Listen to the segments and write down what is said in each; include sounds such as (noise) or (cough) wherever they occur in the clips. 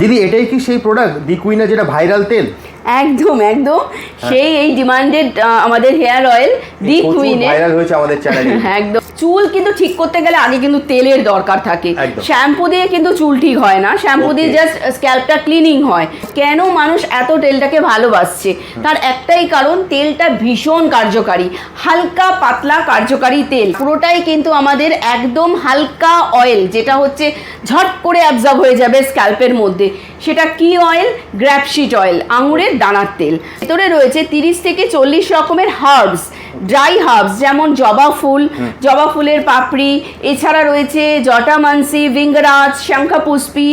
দিদি এটাই কি সেই প্রোডাক্ট দি কুইনা যেটা ভাইরাল তেল? একদম একদম। সেই এই ডিমান্ডেড আমাদের হেয়ার অয়েল দি কুইনের। ভাইরাল হয়েছে আমাদের চ্যানেলে (laughs) একদম। চুল কিন্তু ঠিক করতে গেলে আগে কিন্তু তেলের দরকার থাকে। শ্যাম্পু দিয়ে কিন্তু চুল ঠিক হয় না। শ্যাম্পু দিয়ে জাস্ট স্ক্যাল্পটা ক্লিনিং হয়। কেন মানুষ এত তেলটাকে ভালোবাসছে? তার একটাই কারণ তেলটা ভীষণ কার্যকারী। হালকা পাতলা কার্যকারী তেল। পুরোটাই কিন্তু আমাদের একদম হালকা অয়েল যেটা হচ্ছে ঝট করে অ্যাবজর্ব হয়ে যাবে স্ক্যাল্পের মধ্যে। সেটা কি অয়েল গ্র্যাপসিড অয়েল আঙুরের দানার তেল। ভেতরে রয়েছে তিরিশ থেকে চল্লিশ রকমের হার্বস ড্রাই হার্বস যেমন জবা ফুল জবা ফুলের পাপড়ি এছাড়া রয়েছে জটামানসি ভিঙ্গরাজ শঙ্খাপুষ্পী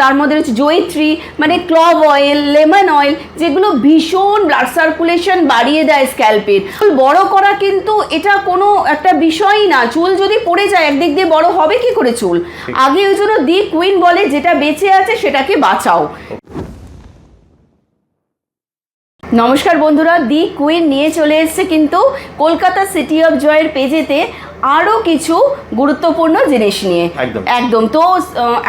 তার মধ্যে রয়েছে জয়িত্রী মানে ক্লভ অয়েল লেমন অয়েল যেগুলো ভীষণ ব্লাড সার্কুলেশন বাড়িয়ে দেয় স্ক্যাল্পের চুল বড় করা কিন্তু এটা কোনো একটা বিষয়ই না। চুল যদি পড়ে যায় একদিক দিয়ে বড় হবে কি করে চুল? আগে ওই জন্য দি কুইন বলে যেটা বেঁচে আছে সেটাকে বাঁচাও। নমস্কার বন্ধুরা দি কুইন নিয়ে চলে এসছে কিন্তু কলকাতা সিটি অফ জয়ের পেজেতে আরও কিছু গুরুত্বপূর্ণ জিনিস নিয়ে। একদম। তো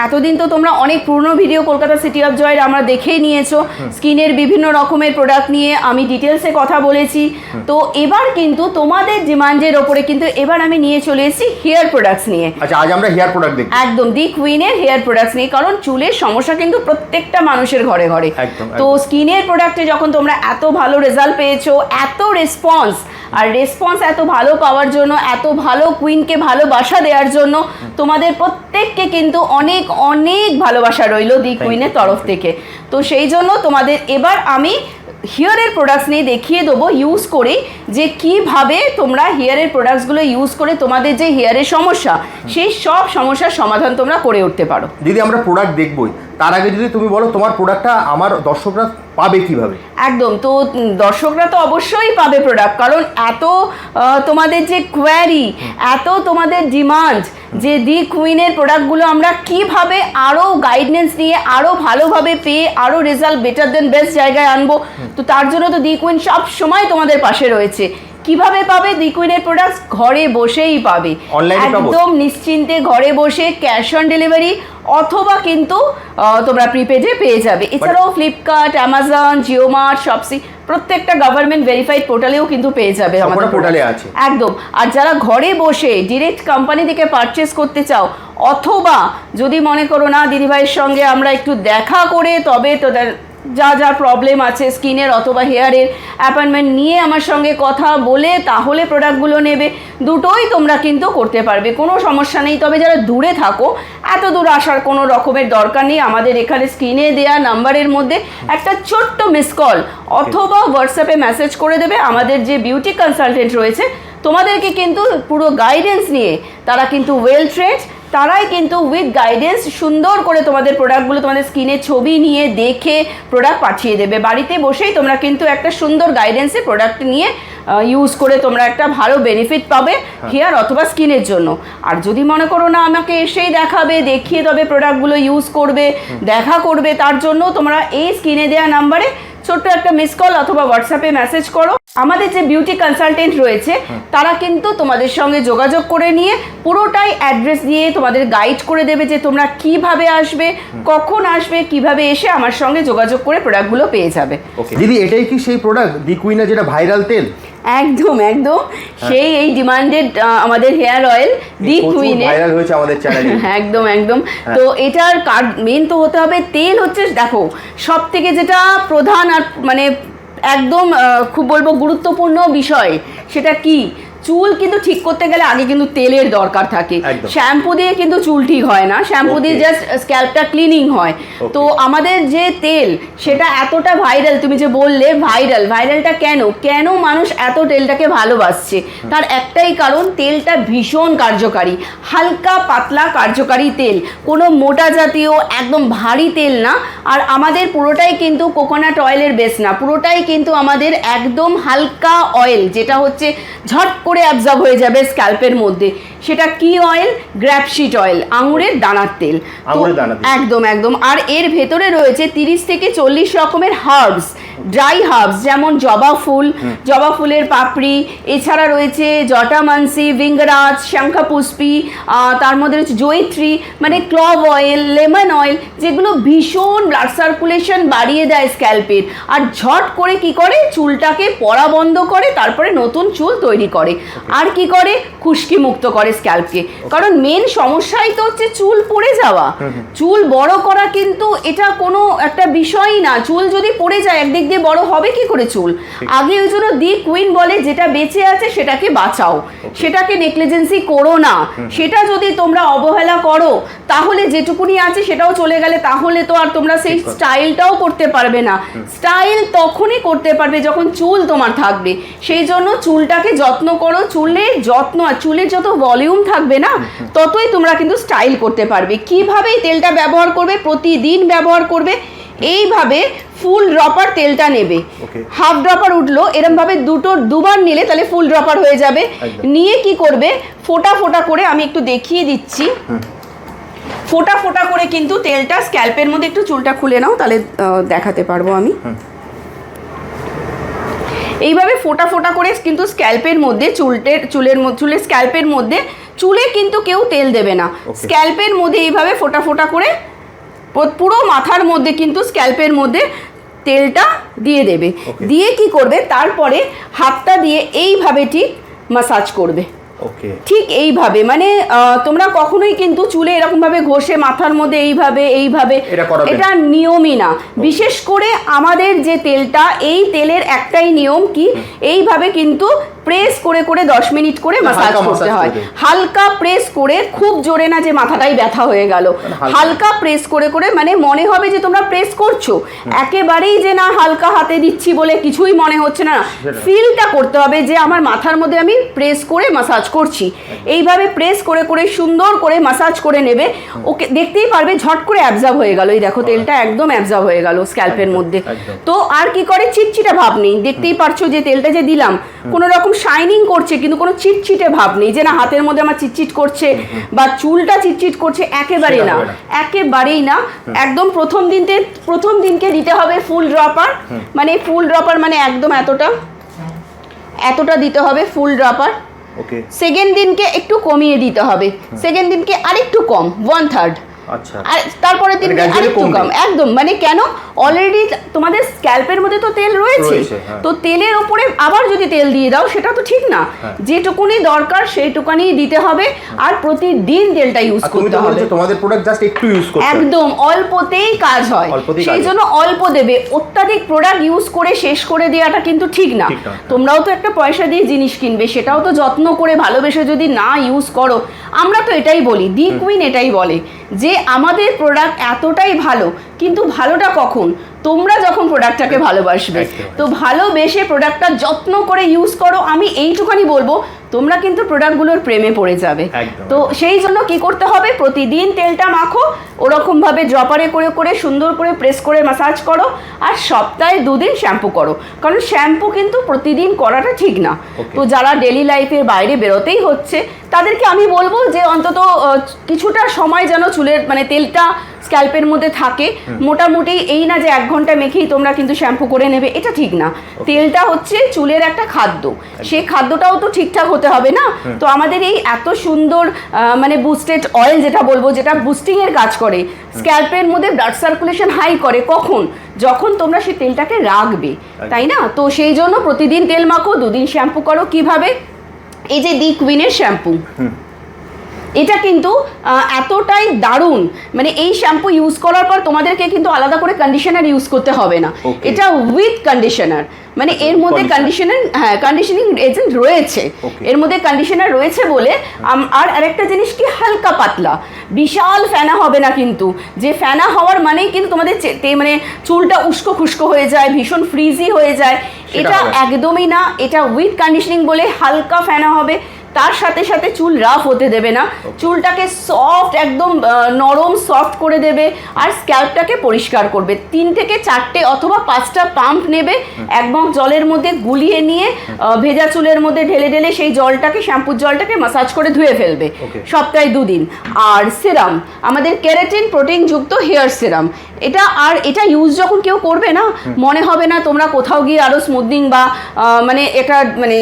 এতদিন তো তোমরা অনেক পুরনো ভিডিও কলকাতা সিটি অফ জয়ের আমরা দেখেই নিয়েছো। স্কিনের বিভিন্ন রকমের প্রোডাক্ট নিয়ে আমি ডিটেলসে কথা বলেছি। তো এবার কিন্তু তোমাদের ডিমান্ডের ওপরে কিন্তু এবার আমি নিয়ে চলে এসেছি হেয়ার প্রোডাক্টস নিয়ে। আচ্ছা আজ আমরা হেয়ার প্রোডাক্ট দেখব। একদম দি কুইনের হেয়ার প্রোডাক্টস নিয়ে। কারণ চুলের সমস্যা কিন্তু প্রত্যেকটা মানুষের ঘরে ঘরে। তো স্কিনের প্রোডাক্টে যখন তোমরা এত ভালো রেজাল্ট পেয়েছ এত রেসপন্স আর রেসপন্স এত ভালো পাওয়ার জন্য এত ভালো কুইনকে ভালোবাসা দেওয়ার জন্য তোমাদের প্রত্যেককে কিন্তু অনেক অনেক ভালোবাসা রইল দি কুইনের তরফ থেকে। তো সেই জন্য তোমাদের এবার আমি হেয়ারের প্রোডাক্টস নিয়ে দেখিয়ে দেবো ইউজ করে যে কীভাবে তোমরা হেয়ারের প্রোডাক্টসগুলো ইউজ করে তোমাদের যে হেয়ারের সমস্যা সেই সব সমস্যার সমাধান তোমরা করে উঠতে পারো। দিদি আমরা প্রোডাক্ট দেখবই। তার আগে যদি তুমি বলো তোমার প্রোডাক্টটা আমার দর্শকরা পাবে কীভাবে? একদম। তো দর্শকরা তো অবশ্যই পাবে প্রোডাক্ট কারণ এত তোমাদের যে কোয়ারি এত তোমাদের ডিমান্ড যে দি কুইনের প্রোডাক্টগুলো আমরা কীভাবে আরও গাইডেন্স নিয়ে আরও ভালোভাবে পেয়ে আরও রেজাল্ট বেটার দেন বেস্ট জায়গায় আনব। তো তার জন্য তো দি কুইন সব সময় তোমাদের পাশে রয়েছে। কীভাবে পাবে? দি কুইনের প্রোডাক্টস ঘরে বসেই পাবে? একদম নিশ্চিন্তে ঘরে বসে ক্যাশ অন ডেলিভারি অথবা কিন্তু তোমরা প্রিপেডে পেয়ে যাবে। এছাড়াও ফ্লিপকার্ট অ্যামাজন জিওমার্ট শপসি প্রত্যেকটা গভর্নমেন্ট ভেরিফাইড পোর্টালেও কিন্তু পেয়ে যাবে আমাদের পোর্টালে আছে। একদম। আর যারা ঘরে বসে ডিরেক্ট কোম্পানি থেকে পারচেস করতে চাও অথবা যদি মনে করো না দিদিভাইয়ের সঙ্গে আমরা একটু দেখা করে তবে তোদের যা যা প্রবলেম আছে স্কিনের অথবা হেয়ারের অ্যাপয়েন্টমেন্ট নিয়ে আমার সঙ্গে কথা বলে তাহলে প্রোডাক্টগুলো নেবে। দুটোই তোমরা কিন্তু করতে পারবে, কোনো সমস্যা নেই। তবে যারা দূরে থাকো, এত দূর আসার কোনো রকমের দরকার নেই। আমাদের এখানে স্ক্রিনে দেওয়া নাম্বারের মধ্যে একটা ছোট্ট মিস কল অথবা হোয়াটসঅ্যাপে মেসেজ করে দেবে। আমাদের যে বিউটি কনসালটেন্ট রয়েছে, তোমাদেরকে কিন্তু পুরো গাইডেন্স নিয়ে তারা কিন্তু ওয়েল ট্রেড তারাই কিন্তু উইথ গাইডেন্স সুন্দর করে তোমাদের প্রোডাক্টগুলো তোমাদের স্কিনের ছবি নিয়ে দেখে প্রোডাক্ট পাঠিয়ে দেবে। বাড়িতে বসেই তোমরা কিন্তু একটা সুন্দর গাইডেন্সে প্রোডাক্ট নিয়ে ইউজ করে তোমরা একটা ভালো বেনিফিট পাবে হেয়ার অথবা স্কিনের জন্য। আর যদি মনে করো না আমাকে এসেই দেখাবে দেখিয়ে তবে প্রোডাক্টগুলো ইউজ করবে দেখা করবে তার জন্য তোমরা এই স্ক্রিনে দেওয়া নাম্বারে ছোট্ট একটা মিস কল অথবা হোয়াটসঅ্যাপে মেসেজ করো। আমাদের যে বিউটি কনসালটেন্ট রয়েছে তারা কিন্তু তোমাদের সঙ্গে যোগাযোগ করে নিয়ে পুরোটাই অ্যাড্রেস দিয়ে তোমাদের গাইড করে দেবে যে তোমরা কীভাবে আসবে কখন আসবে কীভাবে এসে আমার সঙ্গে যোগাযোগ করে প্রোডাক্টগুলো পেয়ে যাবে। দিদি এটাই কি সেই প্রোডাক্ট দি কুইনা যেটা ভাইরাল তেল? একদম একদম। সেই এই ডিমান্ডেড আমাদের হেয়ার অয়েল দি কুইনের ভাইরাল হয়েছে আমাদের চ্যানেলে (laughs) একদম একদম। হ্যাঁ। তো এটার কার মেন তো হতে হবে তেল হচ্ছে দেখো সব থেকে যেটা প্রধান আর মানে একদম খুব বলব গুরুত্বপূর্ণ বিষয় সেটা কি? চুল কিন্তু ঠিক করতে গেলে আগে কিন্তু তেলের দরকার থাকে। শ্যাম্পু দিয়ে কিন্তু চুল ঠিক হয় না। শ্যাম্পু দিয়ে জাস্ট স্ক্যাল্পটা ক্লিনিং হয়। তো আমাদের যে তেল সেটা এতটা ভাইরাল তুমি যে বললে ভাইরাল ভাইরালটা কেন? কেন মানুষ এত তেলটাকে ভালোবাসছে? তার একটাই কারণ তেলটা ভীষণ কার্যকারী। হালকা পাতলা কার্যকারী তেল। কোনো মোটা জাতীয় একদম ভারী তেল না। আর আমাদের পুরোটাই কিন্তু কোকোনাট অয়েলের বেস না। পুরোটাই কিন্তু আমাদের একদম হালকা অয়েল যেটা হচ্ছে ঝট করে অ্যাবজর্ব হয়ে যাবে স্ক্যাল্পের মধ্যে। সেটা কি অয়েল গ্র্যাপশিট অয়েল আঙুরের দানার তেল। একদম একদম। আর এর ভেতরে রয়েছে তিরিশ থেকে চল্লিশ রকমের হার্বস ড্রাই হার্বস যেমন জবা ফুল জবা ফুলের পাপড়ি। এছাড়া রয়েছে জটামানসি ভিঙ্গরাজ শঙ্খাপুষ্পী তার মধ্যে রয়েছে জয়িত্রী মানে ক্লভ অয়েল লেমন অয়েল যেগুলো ভীষণ ব্লাড সার্কুলেশন বাড়িয়ে দেয় স্ক্যাল্পের আর ঝট করে কি করে? চুলটাকে পড়া বন্ধ করে তারপরে নতুন চুল তৈরি করে। আর কি করে? খুশকি মুক্ত করে। স্ক্যাল্পকে কারণ মেন সমস্যাই তো হচ্ছে চুল পড়ে যাওয়া। চুল বড় করা কিন্তু এটা কোনো একটা বিষয়ই না। চুল যদি পড়ে যায় একদিক দিয়ে বড় হবে কি করে চুল? আগে ওই জন্য দি কুইন বলে যেটা বেঁচে আছে সেটাকে বাঁচাও। সেটাকে নেগলিজেন্সি করো না। সেটা যদি তোমরা অবহেলা করো তাহলে যেটুকুনি আছে সেটাও চলে গেলে তাহলে তো আর তোমরা সেই স্টাইলটাও করতে পারবে না। স্টাইল তখনই করতে পারবে যখন চুল তোমার থাকবে। সেই জন্য চুলটাকে যত্ন করো। চুলের যত্ন আর চুলের যত ভলিউম থাকবে না ততই তোমরা কিন্তু স্টাইল করতে পারবে। কীভাবে তেলটা ব্যবহার করবে প্রতিদিন ব্যবহার করবে এইভাবে ফুল ড্রপার তেলটা নেবে। হাফ ড্রপার উঠল এরম ভাবে দুটো দুবার নিলে তাহলে ফুল ড্রপার হয়ে যাবে। নিয়ে কি করবে ফোটা ফোটা করে আমি একটু দেখিয়ে দিচ্ছি। ফোটা ফোটা করে কিন্তু তেলটা স্ক্যাল্পের মধ্যে একটু চুলটা খুলে নাও তাহলে দেখাতে পারব আমি। এইভাবে ফোটা ফোটা করে কিন্তু স্ক্যাল্পের মধ্যে চুলটের চুলের চুলের স্ক্যাল্পের মধ্যে চুলে কিন্তু কেউ তেল দেবে না। স্ক্যাল্পের মধ্যে এইভাবে ফোটা ফোটা করে পুরো মাথার মধ্যে কিন্তু স্ক্যাল্পের মধ্যে তেলটা দিয়ে দেবে। দিয়ে কি করবে? তারপরে হাতটা দিয়ে এইভাবে ঠিক মাসাজ করবে। ওকে ঠিক এইভাবে মানে তোমরা কখনোই কিন্তু চুলে এরকম ভাবে ঘষে মাথার মধ্যে এইভাবে এইভাবে এটা নিয়মই না। বিশেষ করে আমাদের যে তেলটা এই তেলের একটাই নিয়ম কি এইভাবে কিন্তু প্রেস করে করে দশ মিনিট করে মানে মাসাজ হালকা করতে হয়। হালকা প্রেস করে খুব জোরে না যে মাথাটাই ব্যথা হয়ে গেল। মানে। হালকা। প্রেস করে করে মানে মনে হবে যে তোমরা প্রেস করছ। একেবারেই যে না হালকা হাতে দিচ্ছি বলে কিছুই মনে হচ্ছে না ফিলটা করতে হবে যে আমার মাথার মধ্যে আমি প্রেস করে মাসাজ করছি। এইভাবে প্রেস করে করে সুন্দর করে মাসাজ করে নেবে। ওকে দেখতেই পারবে ঝট করে অ্যাবজার্ভ হয়ে গেল। এই দেখো তেলটা একদম অ্যাবজার্ভ হয়ে গেল স্ক্যাল্পের মধ্যে। তো আর কি করে? চিটচিটে ভাব নেই। দেখতেই পারছ যে তেলটা যে দিলাম। কোনো রকম শাইনিং করছে কিন্তু কোনো চিটচিটে ভাব নেই। যে না হাতের মধ্যে আমার চিটচিট করছে বা চুলটা চিটচিট করছে একেবারেই না। না। একেবারেই না। একদম প্রথম দিনতে প্রথম দিনকে দিতে হবে ফুল ড্রপার মানে ফুল ড্রপার মানে একদম এতটা এতটা দিতে হবে ফুল ড্রপার ওকে সেকেন্ড দিনকে একটু কমিয়ে দিতে হবে। সেকেন্ড দিনকে আরেকটু কম ওয়ান থার্ড আচ্ছা। আর তারপরে দিন মানে আরেকটু কম একদম। মানে কেন? অলরেডি তোমাদের স্ক্যাল্পের মধ্যে তো তেল রয়েছে। হ্যাঁ। তো তেলের ওপরে আবার যদি তেল দিয়ে দাও সেটা তো ঠিক না। হ্যাঁ। যেটুকুনি দরকার সেইটুকানি দিতে হবে। আর প্রতিদিন তেলটা ইউজ করতে হবে। তোমাদের প্রোডাক্ট জাস্ট একটু ইউজ করতে একদম অল্পতেই কাজ হয়। সেই জন্য অল্প দেবে। অত্যাধিক প্রোডাক্ট ইউজ করে শেষ করে দেওয়াটা কিন্তু ঠিক না। তোমরাও তো একটা পয়সা দিয়ে জিনিস কিনবে সেটাও তো যত্ন করে ভালোবেসে যদি না ইউজ করো। আমরা তো এটাই বলি দি কুইন এটাই বলে যে আমাদের প্রোডাক্ট এতটাই ভালো কিন্তু ভালোটা কখন? তোমরা যখন প্রোডাক্টটাকে ভালোবাসবে। তো ভালোবেসে প্রোডাক্টটা যত্ন করে ইউজ করো। আমি এইটুখানি বলব তোমরা কিন্তু প্রোডাক্টগুলোর প্রেমে পড়ে যাবে। তো সেই জন্য কি করতে হবে? প্রতিদিন তেলটা মাখো ওরকমভাবে ড্রপারে করে করে সুন্দর করে প্রেস করে মাসাজ করো আর সপ্তাহে দুদিন শ্যাম্পু করো। কারণ শ্যাম্পু কিন্তু প্রতিদিন করাটা ঠিক না। তো যারা ডেলি লাইফের বাইরে বেরোতেই হচ্ছে তাদেরকে আমি বলব যে অন্তত কিছুটা সময় যেন চুলের মানে তেলটা স্ক্যাল্পের মধ্যে থাকে। মোটামুটি এই না যে এক ঘণ্টা মেখেই তোমরা কিন্তু শ্যাম্পু করে নেবে এটা ঠিক না। তেলটা হচ্ছে চুলের একটা খাদ্য। সেই খাদ্যটাও তো ঠিকঠাক হতে হবে না? তো আমাদের এই এত সুন্দর মানে বুস্টেড অয়েল যেটা বলব যেটা বুস্টিং এর কাজ করে স্ক্যাল্পের মধ্যে ব্লাড সার্কুলেশন হাই করে কখন? যখন তোমরা সেই তেলটাকে রাখবে তাই না? তো সেই জন্য প্রতিদিন তেল মাখো দুদিন শ্যাম্পু করো। কীভাবে? এই যে দি কুইনের শ্যাম্পু এটা কিন্তু এতটাই দারুণ। মানে এই শ্যাম্পু ইউজ করার পর তোমাদেরকে কিন্তু আলাদা করে কন্ডিশনার ইউজ করতে হবে না। এটা উইথ কন্ডিশনার মানে এর মধ্যে কন্ডিশনার হ্যাঁ কন্ডিশনিং এজেন্ট রয়েছে। এর মধ্যে কন্ডিশনার রয়েছে বলে আর আরেকটা জিনিস কি হালকা পাতলা। বিশাল ফেনা হবে না কিন্তু। যে ফেনা হওয়ার মানেই কিন্তু তোমাদের মানে চুলটা উস্কো খুস্কো হয়ে যায় ভীষণ ফ্রিজি হয়ে যায়। এটা একদমই না। এটা উইথ কন্ডিশনিং বলে হালকা ফেনা হবে। তার সাথে সাথে চুল রাফ হতে দেবে না। চুলটাকে সফট একদম নরম সফট করে দেবে আর স্ক্যাল্পটাকে পরিষ্কার করবে। তিন থেকে চারটে অথবা পাঁচটা পাম্প নেবে এক মগ জলের মধ্যে গুলিয়ে নিয়ে ভেজা চুলের মধ্যে ঢেলে ঢেলে সেই জলটাকে শ্যাম্পুর জলটাকে মাসাজ করে ধুয়ে ফেলবে সপ্তাহে দুদিন। আর সিরাম আমাদের ক্যারাটিন প্রোটিন যুক্ত হেয়ার সিরাম এটা আর এটা ইউজ যখন কেউ করবে না মনে হবে না তোমরা কোথাও গিয়ে আরও স্মুথনিং বা মানে এটা মানে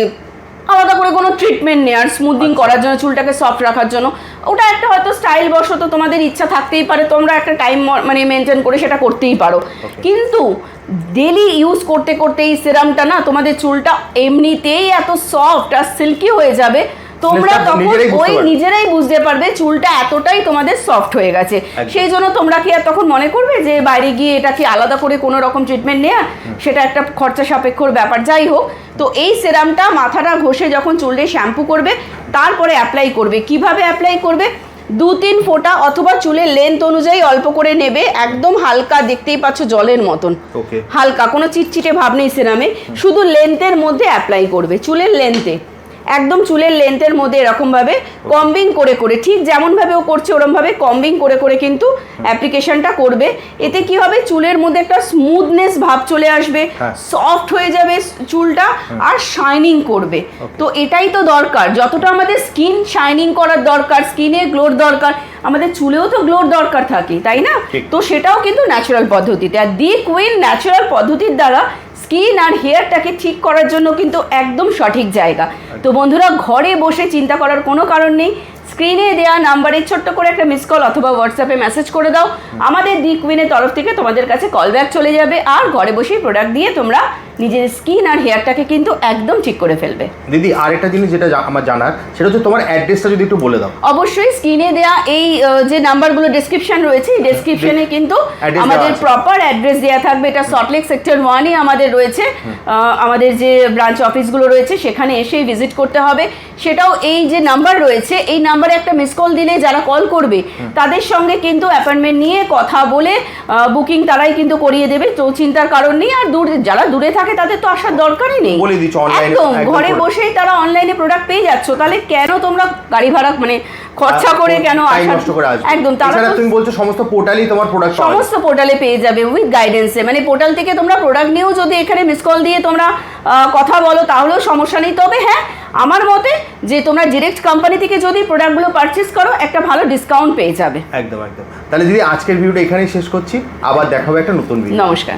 আলাদা করে কোনো ট্রিটমেন্ট নেই স্মুদিং করার জন্য চুলটাকে সফট রাখার জন্য। ওটা একটা হয়তো স্টাইল বশত তোমাদের ইচ্ছা থাকতেই পারে তোমরা একটা টাইম মানে মেনটেন করে সেটা করতেই পারো। কিন্তু ডেলি ইউজ করতে করতে এই সিরামটা না তোমাদের চুলটা এমনিতেই এত সফট আর সিল্কি হয়ে যাবে তোমরা তখন ওই নিজেরাই বুঝতে পারবে চুলটা এতটাই তোমাদের সফট হয়ে গেছে। সেই জন্য তোমরা কি আর তখন মনে করবে যে বাইরে গিয়ে এটা কি আলাদা করে কোনো রকম ট্রিটমেন্ট নেয়া? সেটা একটা খরচা সাপেক্ষর ব্যাপার যাই হোক। তো এই সেরামটা মাথাটা ঘষে যখন চুলে শ্যাম্পু করবে তারপরে অ্যাপ্লাই করবে। কীভাবে অ্যাপ্লাই করবে? দু তিন ফোঁটা অথবা চুলের লেন্থ অনুযায়ী অল্প করে নেবে একদম হালকা দেখতেই পাচ্ছ জলের মতন। হালকা কোনো চিটচিটে ভাব নেই সেরামে। শুধু লেন্থের মধ্যে অ্যাপ্লাই করবে চুলের লেন্থে একদম চুলের লেন্থের মধ্যে এরকমভাবে কম্বিং করে করে ঠিক যেমনভাবে ও করছে ওরমভাবে কম্বিং করে করে কিন্তু অ্যাপ্লিকেশনটা করবে। এতে কি হবে? চুলের মধ্যে একটা স্মুথনেস ভাব চলে আসবে হ্যাঁ। সফট হয়ে যাবে চুলটা আর শাইনিং করবে। তো এটাই তো দরকার। যতটা আমাদের স্কিন শাইনিং করার দরকার স্কিনের গ্লোর দরকার আমাদের চুলেও তো গ্লোর দরকার থাকে তাই না? তো সেটাও কিন্তু ন্যাচারাল পদ্ধতিতে। আর দি কুইন ন্যাচারাল পদ্ধতির দ্বারা স্কিন আর হেয়ারটাকে ঠিক করার জন্য কিন্তু একদম সঠিক জায়গা। তো বন্ধুরা ঘরে বসে চিন্তা করার কোনো কারণ নেই। স্ক্রিনে দেওয়া নাম্বারে ছোট্ট করে একটা মিস কল অথবা হোয়াটসঅ্যাপে মেসেজ করে দাও। আমাদের দি কুইনের তরফ থেকে তোমাদের কাছে কল ব্যাক চলে যাবে। আর ঘরে বসেই প্রোডাক্ট দিয়ে তোমরা নিজের স্কিন আর হেয়ারটাকে কিন্তু একদম ঠিক করে ফেলবে। দিদি আরেকটা জিনিস যেটা আমার জানার সেটা হচ্ছে তোমার অ্যাড্রেসটা যদি একটু বলে দাও। অবশ্যই স্ক্রিনে দেওয়া এই যে নাম্বারগুলো ডেসক্রিপশন রয়েছে ডেসক্রিপশনে কিন্তু আমাদের প্রপার অ্যাড্রেস দেওয়া থাকবে। এটা সল্টলেক সেক্টর ওয়ানে আমাদের রয়েছে। আমাদের যে ব্রাঞ্চ অফিসগুলো রয়েছে সেখানে এসেই ভিজিট করতে হবে। সেটাও এই যে নাম্বার রয়েছে এই নাম্বারে একটা মিস কল দিলে যারা কল করবে তাদের সঙ্গে কিন্তু অ্যাপয়েন্টমেন্ট নিয়ে কথা বলে বুকিং তারাই কিন্তু করিয়ে দেবে। তো চিন্তার কারণ নেই। আর দূর যারা দূরে থাকে তাদের তো আসার দরকারই নেই। বলে দিচ্ছ এ একদম ঘরে বসেই তারা অনলাইনে প্রোডাক্ট পেয়ে যাচ্ছ। তাহলে কেন তোমরা গাড়ি ভাড়া মানে খরচা করে কেন আসার একদম তারা তুমি বলছো সমস্ত পোর্টালই তোমার প্রোডাক্ট সমস্ত পোর্টালে পেয়ে যাবে উইথ গাইডেন্সে মানে পোর্টাল থেকে তোমরা প্রোডাক্ট নিয়েও যদি এখানে মিস কল দিয়ে তোমরা কথা বলো তাহলেও সমস্যা নেই। তবে হ্যাঁ আমার মতে যে তোমরা ডিরেক্ট কোম্পানি থেকে যদি প্রোডাক্টগুলো পারচেস করো একটা ভালো ডিসকাউন্ট পেয়ে যাবে। একদম একদম। তাহলে দিদি আজকের ভিডিওটা এখানেই শেষ করছি। আবার দেখাবো একটা নতুন ভিডিও নমস্কার।